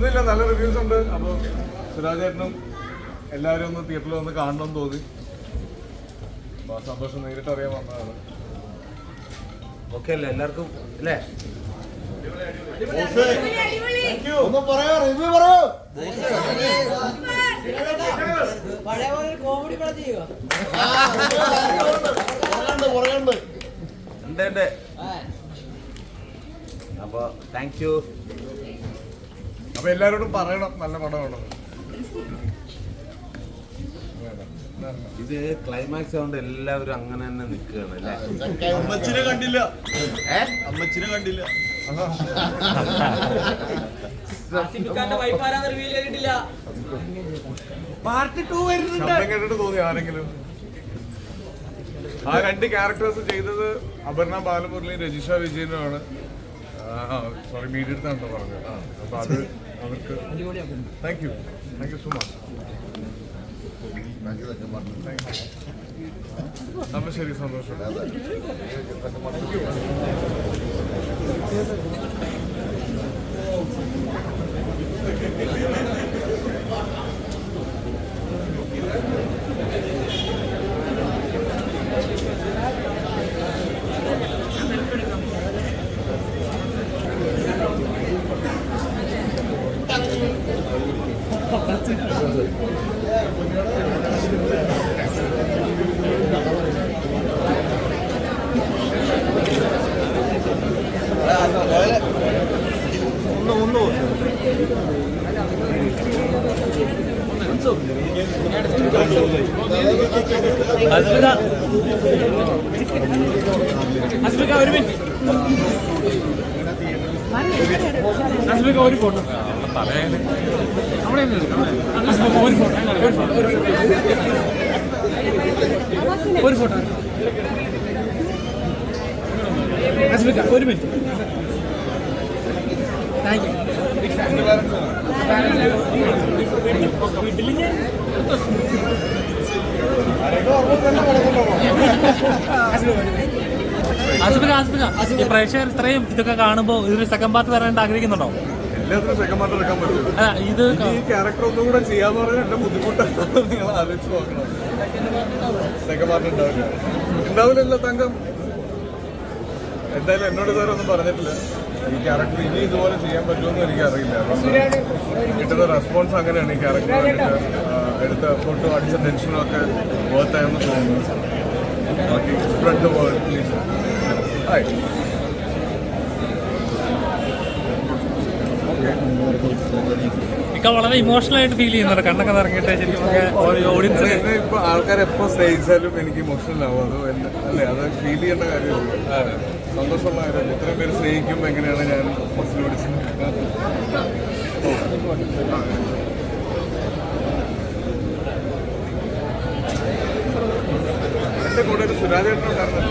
Experience ഉണ്ട്. അപ്പോൾ സുരാജേട്ടനും എല്ലാവരും ഒന്ന് തിയേറ്ററിൽ വന്ന് കാണണം തോന്നി. അപ്പോൾ സന്തോഷം നേരിട്ട് അറിയാൻ വന്നതാണ്. ഓക്കെ അല്ലേ എല്ലാവർക്കും അല്ലേ? ഒന്ന് പറയോ റിവ്യൂ പറയോ. പഴയ പോലെ ഒരു കോമഡി പടം ചെയ്യുക പറയണ്ട് പറയണ്ട് ഉണ്ട് ഉണ്ട്. അപ്പോൾ താങ്ക് യു അപ്പോൾ എല്ലാരോടും പറയണം നല്ല പടമാണ്? ഇത് ക്ലൈമാക്സ് ആയതുകൊണ്ട് എല്ലാവരും അങ്ങനെ തന്നെ നിൽക്കുകയാണ് അല്ലേ? അമ്മച്ചിനെ കണ്ടില്ല. അമ്മച്ചിനെ കണ്ടില്ല. പാർട്ട് ടു കേട്ടിട്ട് തോന്നി ആരെങ്കിലും. ആ രണ്ട് ക്യാരക്ടേഴ്സ് ചെയ്തത് അപർണ ബാലമുരളിയും രജിഷ വിജയനുമാണ്. സോറി മീഡിയ എടുത്താണ് പറഞ്ഞത്. അപ്പൊ അത് അവർക്ക് thank you thank you so much അപ്പം ശരി സന്തോഷം. ഒന്ന് ഒന്ന് ആസിഫിക്ക ഒരു മിനിറ്റ്. ഒരു ഫോട്ടോ. ഒരു ഫോട്ടോ. ഒരു മിനിറ്റ് താങ്ക് യു വീട്ടിൽ ഞാൻ ആസിഫിക ആസിഫിക ഈ പ്രേക്ഷകർ ഇത്രയും ഇതൊക്കെ കാണുമ്പോൾ ഇതിന് സെക്കൻഡ് പാർട്ട് വരാനായിട്ട് ആഗ്രഹിക്കുന്നുണ്ടോ? എല്ലാത്തിനും സെക്കൻഡ് പാർട്ട് എടുക്കാൻ പറ്റും. ഇത് ഈ ക്യാരക്ടർ ഒന്നും കൂടെ ചെയ്യാന്ന് പറഞ്ഞാൽ എന്റെ ബുദ്ധിമുട്ടാണ്. നിങ്ങൾ ആലോചിച്ച് നോക്കണം. സെക്കൻഡ് പാർട്ട് ഉണ്ടാവില്ല. ഉണ്ടാവില്ലല്ലോ തങ്കം. എന്തായാലും എന്നോട് ഇതുവരെ ഒന്നും പറഞ്ഞിട്ടില്ല. ഈ ക്യാരക്ടർ ഇനി ഇതുപോലെ ചെയ്യാൻ പറ്റുമെന്ന് എനിക്ക് അറിയില്ല കിട്ടുന്ന റെസ്പോൺസ് അങ്ങനെയാണ് ഈ ക്യാരക്ടർ എടുത്ത എഫോർട്ടും അടിച്ച ടെൻഷനും ഒക്കെ വേർത്തായെന്ന് തോന്നുന്നു. ബാക്കി spread the world please hi ഇക്ക വളരെ ഇമോഷണൽ ആയിട്ട് ഫീൽ ചെയ്യുന്നുണ്ട്. കണ്ണൊക്കെ ഇറങ്ങിട്ട് ശരിക്കും ഓഡിയൻസ് ഇപ്പൊ ആൾക്കാർ എപ്പോ സ്നേഹിച്ചാലും എനിക്ക് ഇമോഷണൽ ആവും. അത് അല്ലേ അത് ഫീൽ ചെയ്യേണ്ട കാര്യമുള്ളൂ സന്തോഷമുള്ള കാര്യമല്ല. ഇത്രയും പേര് സ്നേഹിക്കുമ്പോ എങ്ങനെയാണ് ഞാൻ ബസ്സിൽ പിടിച്ചത് എന്റെ കൂടെ ഒരു സുരാജേട്ടൻ ഉണ്ടായിരുന്നു